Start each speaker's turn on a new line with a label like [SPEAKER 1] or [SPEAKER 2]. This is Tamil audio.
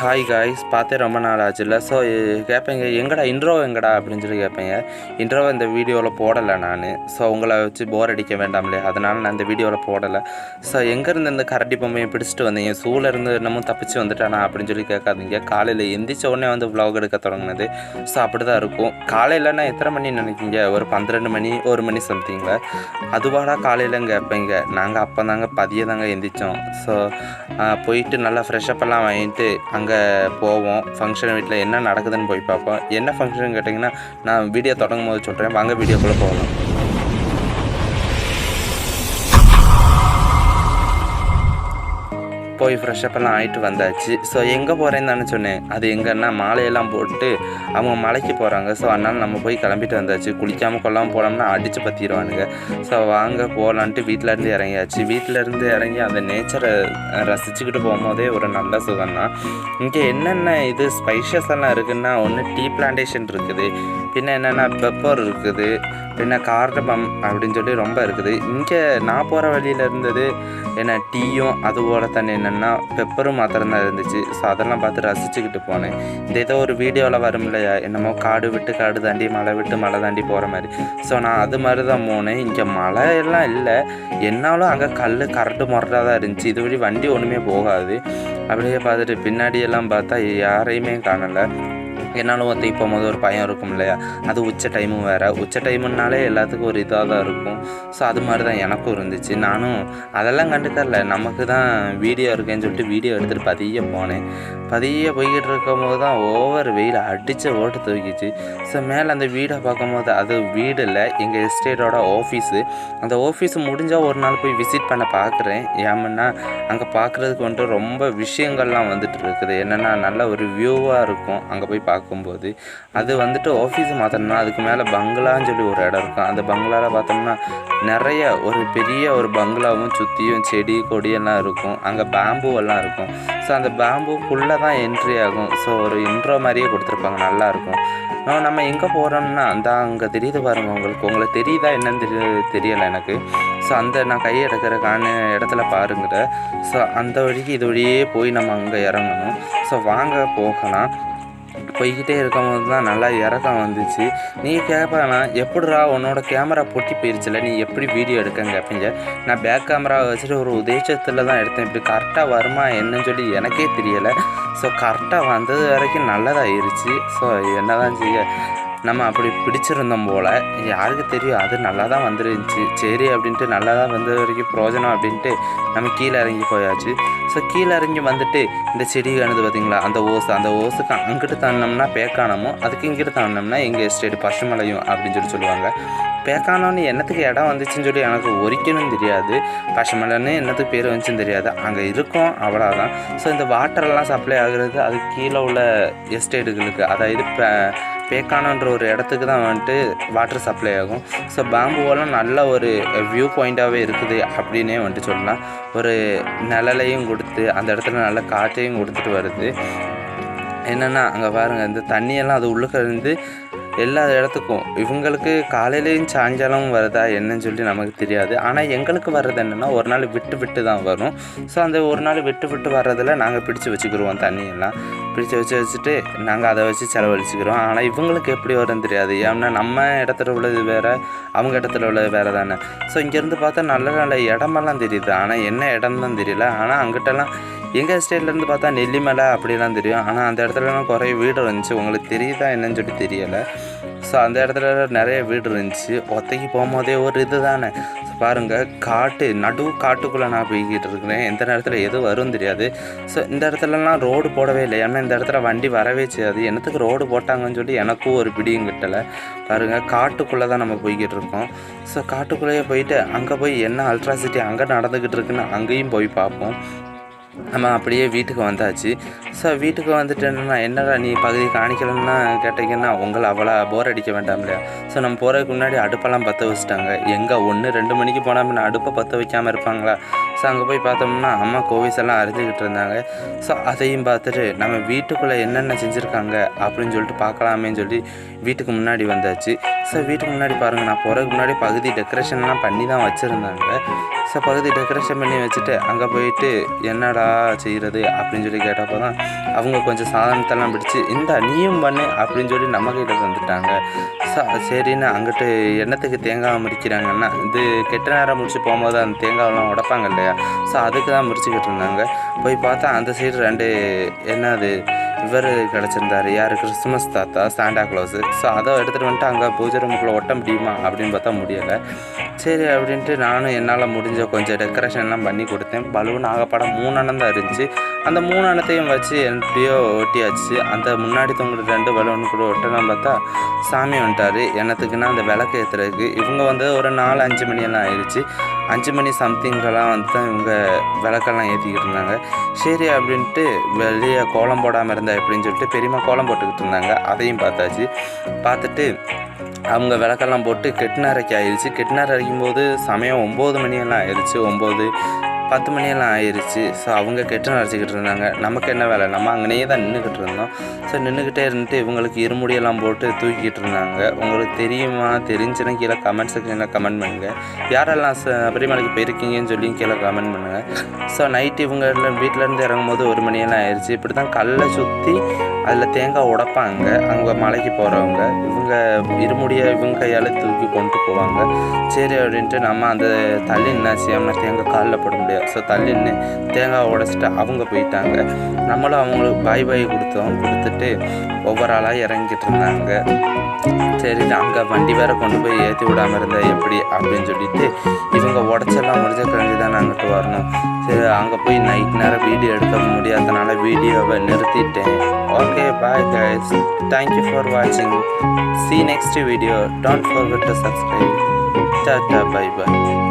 [SPEAKER 1] ஹாய் காய்ஸ் பார்த்தே ரொம்ப நாள் ஆச்சுல்ல ஸோ கேட்பீங்க எங்கடா இன்ட்ரோ எங்கடா அப்படின்னு சொல்லி கேட்பீங்க இன்ட்ரோ இந்த வீடியோவில் போடலை நான். ஸோ உங்களை வச்சு போர் அடிக்க வேண்டாம் அதனால் நான் இந்த வீடியோவில் போடலை. ஸோ எங்கேருந்து இந்த கரடி பொம்மையை பிடிச்சிட்டு வந்தீங்க? சூலேருந்து என்னமோ தப்பிச்சு வந்துட்டானா அப்படின்னு சொல்லி கேட்காதீங்க. காலையில் எந்திரிச்ச உடனே வந்து விலாக் எடுக்க தொடங்கினது. ஸோ அப்படி தான் இருக்கும். காலையிலனா எத்தனை மணி நினைக்கிங்க ஒரு பன்னிரெண்டு மணி ஒரு மணி சம்திங்கில் அதுவாடா காலையில் கேட்பீங்க நாங்கள் அப்போ தாங்க பதிய தாங்க எந்திரிச்சோம் ஸோ போயிட்டு நல்லா ஃப்ரெஷ்அப் எல்லாம் வாங்கிட்டு அங்கே அங்கே போவோம். ஃபங்க்ஷன் வீட்டில் என்ன நடக்குதுன்னு போய் பார்ப்போம். என்ன ஃபங்க்ஷன் கேட்டிங்கன்னா நான் வீடியோ தொடங்கும் போது சொல்கிறேன் வாங்க வீடியோக்குள்ளே போகலாம். போய் ஃப்ரெஷ்ஷப்பெல்லாம் ஆகிட்டு வந்தாச்சு. ஸோ எங்கே போகிறேன்னு தானே சொன்னேன். அது எங்கன்னா மாலையெல்லாம் போட்டு அவங்க மலைக்கு போகிறாங்க ஸோ அதனால் நம்ம போய் கிளம்பிட்டு வந்தாச்சு. குளிக்காமல் கொள்ளாமல் போனோம்னா அடித்து பற்றிடுவானுங்க ஸோ வாங்க போகலான்ட்டு வீட்டிலேருந்து இறங்கியாச்சு. வீட்டிலேருந்து இறங்கி அந்த நேச்சரை ரசிச்சுக்கிட்டு போகும்போதே ஒரு நல்ல சுகம் தான். இங்கே என்னென்ன இது ஸ்பைஷஸ் எல்லாம் இருக்குதுன்னா ஒன்று டீ பிளான்டேஷன் இருக்குது. பின்ன என்னென்னா பெப்பர் இருக்குது. அப்படின்னா கார்டபம் அப்படின்னு சொல்லி ரொம்ப இருக்குது. இங்கே நான் போகிற வழியில் இருந்தது என்ன டீயும் அதுபோல் தண்ணி என்னென்னா பெப்பரும் மாத்திரம்தான் இருந்துச்சு. ஸோ அதெல்லாம் பார்த்து ரசிச்சுக்கிட்டு போனேன். இந்த ஏதோ ஒரு வீடியோவில் வரும் இல்லையா? என்னமோ காடு விட்டு காடு தாண்டி மலை விட்டு மலை தாண்டி போகிற மாதிரி. ஸோ நான் அது மாதிரி தான் போனேன். இங்கே மழையெல்லாம் இல்லை. என்னாலும் அங்கே கல் கரண்டு முரட்டாக தான் இருந்துச்சு. இது வழி வண்டி ஒன்றுமே போகாது. அப்படியே பார்த்துட்டு பின்னாடியெல்லாம் பார்த்தா யாரையுமே காணலை. என்னாலும் இப்போ போகும்போது ஒரு பயம் இருக்கும் இல்லையா? அது உச்ச டைமும் வேறு. உச்ச டைமுன்னாலே எல்லாத்துக்கும் ஒரு இதாக தான் இருக்கும். ஸோ அது மாதிரி தான் எனக்கும் இருந்துச்சு. நானும் அதெல்லாம் கண்டுக்கல நமக்கு தான் வீடியோ இருக்கேன்னு சொல்லிட்டு வீடியோ எடுத்துகிட்டு பதிய போனேன். பதிய போய்கிட்டு இருக்கும் போது தான் ஓவர் வெயில் அடித்து ஓட்டு தூக்கிச்சு. ஸோ மேலே அந்த வீடை பார்க்கும்போது அது வீடு இல்லை. எங்கள் எஸ்டேட்டோட ஆஃபீஸு அந்த ஆஃபீஸ் முடிஞ்சால் ஒரு நாள் போய் விசிட் பண்ண பார்க்குறேன். ஏமன்னா அங்கே பார்க்குறதுக்கு வந்துட்டு ரொம்ப விஷயங்கள்லாம் வந்துட்டு இருக்குது. என்னென்னா நல்ல ஒரு வியூவாக இருக்கும். அங்கே போய் பார்க்கும்போது அது வந்துட்டு ஆஃபீஸ் மாற்றணும்னா அதுக்கு மேலே பங்களான்னு சொல்லி ஒரு இடம் இருக்கும். அந்த பங்களாவில் பார்த்தோம்னா நிறைய ஒரு பெரிய ஒரு பங்களாவும் சுற்றியும் செடி கொடியெல்லாம் இருக்கும். அங்கே பேம்பூவெல்லாம் இருக்கும். ஸோ அந்த பேம்புக்குள்ளே தான் என்ட்ரி ஆகும். ஸோ ஒரு இன்ட்ரோ மாதிரியே கொடுத்துருப்பாங்க. நல்லாயிருக்கும் நம்ம எங்கே போகிறோம்னா அந்த அங்கே தெரியுது பாருங்கள் உங்களுக்கு. உங்களுக்கு தெரியுதா என்னன்னு தெரிய தெரியலை எனக்கு. ஸோ அந்த நான் கை எடுக்கிறக்கான இடத்துல பாருங்கிற ஸோ அந்த வழிக்கு இது வழியே போய் நம்ம அங்கே இறங்கணும். ஸோ வாங்க போகலாம். போய்கிட்டே இருக்கும்போது தான் நல்லா இறக்கம் வந்துச்சு. நீ கேட்பானா எப்படிடா உன்னோட கேமரா பொட்டி போயிருச்சுல? நீ எப்படி வீடியோ எடுக்கங்க? கேட்பீங்க நான் பேக் கேமரா வச்சுட்டு ஒரு உதேசத்தில் தான் எடுத்தேன். இப்படி கரெக்டாக வருமா என்னன்னு சொல்லி எனக்கே தெரியலை. ஸோ கரெக்டாக வந்தது வரைக்கும் நல்லதாயிருச்சு. ஸோ என்ன தான் செய்ய நம்ம அப்படி பிடிச்சிருந்தோம் போல் யாருக்கு தெரியும்? அது நல்லா தான் வந்துருந்துச்சு. சரி அப்படின்ட்டு நல்லா தான் வந்த வரைக்கும் பிரோஜனம் அப்படின்ட்டு நம்ம கீழே இறங்கி போயாச்சு. ஸோ கீழே இறங்கி வந்துட்டு இந்த செடி காணுது பார்த்தீங்களா அந்த ஓசு அந்த ஓசுக்கு அங்கிட்டு தாண்டினோம்னா பேக்கானமோ அதுக்கு இங்கிட்டு தாண்டினோம்னா எங்கள் எஸ்டேட் பசுமலையும் அப்படின்னு சொல்லி சொல்லுவாங்க. பேக்கானோன்னு என்னத்துக்கு இடம் வந்துச்சுன்னு சொல்லி எனக்கு ஒரிக்கணும் தெரியாது. பசுமலைன்னு என்னத்துக்கு பேர் வந்துச்சுன்னு தெரியாது. அங்கே இருக்கும் அவ்வளோதான் ஸோ இந்த வாட்டர்லாம் சப்ளை ஆகுறது அது கீழே உள்ள எஸ்டேட்டுகளுக்கு அதாவது பே பேக்கானன்ற ஒரு இடத்துக்கு தான் வந்துட்டு வாட்டர் சப்ளை ஆகும். ஸோ பேம்புவெல்லாம் நல்ல ஒரு வியூ பாயிண்ட்டாகவே இருக்குது அப்படின்னே வந்துட்டு சொல்லலாம். ஒரு நிழலையும் கொடுத்து அந்த இடத்துல நல்ல காற்றையும் கொடுத்துட்டு வருது. என்னென்னா அங்கே பாருங்கள் இந்த தண்ணியெல்லாம் அது உள்ளுக்க இருந்து எல்லா இடத்துக்கும். இவங்களுக்கு காலையிலையும் சாயங்காலம் வருதா என்னன்னு சொல்லி நமக்கு தெரியாது. ஆனால் எங்களுக்கு வர்றது என்னென்னா ஒரு நாள் விட்டு விட்டு தான் வரும். ஸோ அந்த ஒரு நாள் விட்டு விட்டு வர்றதில் நாங்கள் பிடிச்சி வச்சுக்கிடுவோம் தண்ணியெல்லாம். பிடிச்சி வச்சு வச்சுட்டு நாங்கள் அதை வச்சு செலவழிச்சுக்கிறோம் ஆனால் இவங்களுக்கு எப்படி வரும்னு தெரியாது. ஏன்னா நம்ம இடத்துல உள்ளது வேறு அவங்க இடத்துல உள்ளது வேறு தானே. ஸோ இங்கேருந்து பார்த்தா நல்ல நல்ல இடமெல்லாம் தெரியுது. ஆனால் என்ன இடம் தான் தெரியல. ஆனால் அங்கிட்டலாம் எங்கள் ஸ்டேட்லேருந்து பார்த்தா நெல்லிமலை அப்படிலாம் தெரியும். ஆனால் அந்த இடத்துலலாம் குறைய வீடு இருந்துச்சு. உங்களுக்கு தெரியுதா என்னன்னு சொல்லி தெரியலை. ஸோ அந்த இடத்துல நிறைய வீடு இருந்துச்சு. ஒத்தைக்கு போகும்போதே ஒரு இது தானே பாருங்கள் காட்டு நடு காட்டுக்குள்ளே நான் போய்கிட்டு இருக்கிறேன். எந்த நேரத்தில் எது வரும் தெரியாது. ஸோ இந்த இடத்துலலாம் ரோடு போடவே இல்லை. ஏன்னா இந்த இடத்துல வண்டி வரவே செய்யாது. என்னத்துக்கு ரோடு போட்டாங்கன்னு சொல்லி எனக்கும் ஒரு பிடியும் கிட்டலை. பாருங்கள் காட்டுக்குள்ளே தான் நம்ம போய்கிட்டு இருக்கோம். ஸோ காட்டுக்குள்ளேயே போயிட்டு அங்கே போய் என்ன அல்ட்ராசிட்டி அங்கே நடந்துக்கிட்டு இருக்குன்னு அங்கேயும் போய் பார்ப்போம். நம்ம அப்படியே வீட்டுக்கு வந்தாச்சு. ஸோ வீட்டுக்கு வந்துட்டு என்னன்னா என்னடா நீ பகுதி காணிக்கலன்னா கேட்டிங்கன்னா உங்களை அவ்வளோ போர் அடிக்க வேண்டாம் இல்லையா? ஸோ நம்ம போகிறதுக்கு முன்னாடி அடுப்பெல்லாம் பற்ற வச்சுட்டாங்க. எங்கே ஒன்று ரெண்டு மணிக்கு போனால் அடுப்பை பற்ற வைக்காமல் இருப்பாங்களா? ஸோ அங்கே போய் பார்த்தோம்னா அம்மா கோவிஸ் எல்லாம் அரிஞ்சிக்கிட்டு இருந்தாங்க. ஸோ அதையும் பார்த்துட்டு நம்ம வீட்டுக்குள்ளே என்னென்ன செஞ்சுருக்காங்க அப்படின்னு சொல்லிட்டு பார்க்கலாமேன்னு சொல்லி வீட்டுக்கு முன்னாடி வந்தாச்சு. ஸோ வீட்டுக்கு முன்னாடி பாருங்கள் நான் போகிறதுக்கு முன்னாடி பகுதி டெக்கரேஷன்லாம் பண்ணி தான் வச்சுருந்தாங்க. ஸோ பகுதி டெக்கரேஷன் பண்ணி வச்சுட்டு அங்கே போயிட்டு என்னடா செய்கிறது அப்படின்னு சொல்லி கேட்டப்போ தான் அவங்க கொஞ்சம் சாதனத்தெல்லாம் பிடிச்சி இந்த நீயும் பண்ணு அப்படின்னு சொல்லி நம்ம கையில் வந்துட்டாங்க ஸோ சரின்னு அங்கிட்டு எண்ணத்துக்கு தேங்காய் முடிக்கிறாங்கன்னா இது கெட்ட நேரம் முடிச்சு போகும்போது அந்த தேங்காயெல்லாம் உடப்பாங்க இல்லையா? ஸோ அதுக்கு தான் முடிச்சுக்கிட்டு இருந்தாங்க. போய் பார்த்தா அந்த சைடு ரெண்டு என்னது இவர் கிடச்சிருந்தாரு. யார்? கிறிஸ்துமஸ் தாத்தா சாண்டா க்ளோஸு. ஸோ அதை எடுத்துகிட்டு வந்துட்டு அங்கே பூஜை ரூமுக்குள்ளே ஒட்ட முடியுமா அப்படின்னு பார்த்தா முடியலை. சரி அப்படின்ட்டு நானும் என்னால் முடிஞ்ச கொஞ்சம் டெக்கரேஷன்லாம் பண்ணி கொடுத்தேன். பலூன் ஆகப்படம் மூணு அண்ணன் தான் இருந்துச்சு. அந்த மூணு அண்ணத்தையும் வச்சு எப்படியோ ஒட்டியாச்சு. அந்த முன்னாடி தொங்குற ரெண்டு பலூன் கூட ஒட்டணும் பார்த்தா சாமி வந்துட்டார். என்னத்துக்குன்னா அந்த விளக்கு ஏற்றுறதுக்கு இவங்க வந்து ஒரு நாலு அஞ்சு மணியெல்லாம் ஆயிடுச்சு அஞ்சு மணி சம்திங்கெல்லாம் வந்து தான் இவங்க விளக்கெல்லாம் ஏற்றிக்கிட்டு இருந்தாங்க. சரி அப்படின்ட்டு வெளியே கோலம் போடாமல் இருந்தா எப்படின்னு சொல்லிட்டு பெரியம்மா கோலம் போட்டுக்கிட்டு இருந்தாங்க. அதையும் பார்த்தாச்சு. பார்த்துட்டு அவங்க விளக்கெல்லாம் போட்டு கெட்டினாரைக்கு ஆயிடுச்சு. கெட்டினார் அரைக்கும் போது சமயம் ஒம்பது மணியெல்லாம் ஆயிடுச்சு. ஒம்பது பத்து மணியெல்லாம் ஆயிடுச்சு. ஸோ அவங்க கெட்டு அரைச்சிக்கிட்டு இருந்தாங்க. நமக்கு என்ன வேலை? நம்ம அங்கேயே தான் நின்றுக்கிட்டு இருந்தோம். ஸோ நின்றுக்கிட்டே இருந்துட்டு இவங்களுக்கு இருமுடியெல்லாம் போட்டு தூக்கிட்டு இருந்தாங்க. உங்களுக்கு தெரியுமா? தெரிஞ்சுன்னா கீழே கமெண்ட் செக்ஷனில் கமெண்ட் பண்ணுங்கள் யாரெல்லாம் ச- சபரிமலைக்கு போயிருக்கீங்கன்னு சொல்லி கீழே கமெண்ட் பண்ணுங்கள் ஸோ நைட்டு இவங்க எல்லாம் வீட்டிலேருந்து இறங்கும்போது ஒரு மணியெல்லாம் ஆயிடுச்சு. இப்படி தான் கல்லை சுற்றி அதில் தேங்காய் உடைப்பாங்க. அங்கே மலைக்கு போகிறவங்க இவங்க இருமுடிய இவங்க கையால் தூக்கி கொண்டு போவாங்க. சரி அப்படின்ட்டு நம்ம அந்த தள்ளி என்ன செய்யாமல் தேங்காய் காலில் போட முடியாது. ஸோ தள்ளி நின்று தேங்காய் உடைச்சிட்டு அவங்க போயிட்டாங்க. நம்மளும் அவங்களுக்கு பாய் பாய் கொடுத்தோம். கொடுத்துட்டு ஒவ்வொரு ஆளாக இறங்கிட்டு இருந்தாங்க. சரி அங்கே வண்டி வேற கொண்டு போய் ஏற்றி விடாமல் இருந்தா எப்படி அப்படின்னு சொல்லிட்டு இவங்க உடச்செல்லாம் முடிஞ்ச கிளம்பி தான் அங்கிட்டு வரணும். சரி அங்கே போய் நைட் நேரம் வீடியோ எடுக்க முடியாதனால வீடியோவை நிறுத்திட்டேன். okay bye guys. Thank you for watching. See next video. Don't forget to subscribe. Tata bye bye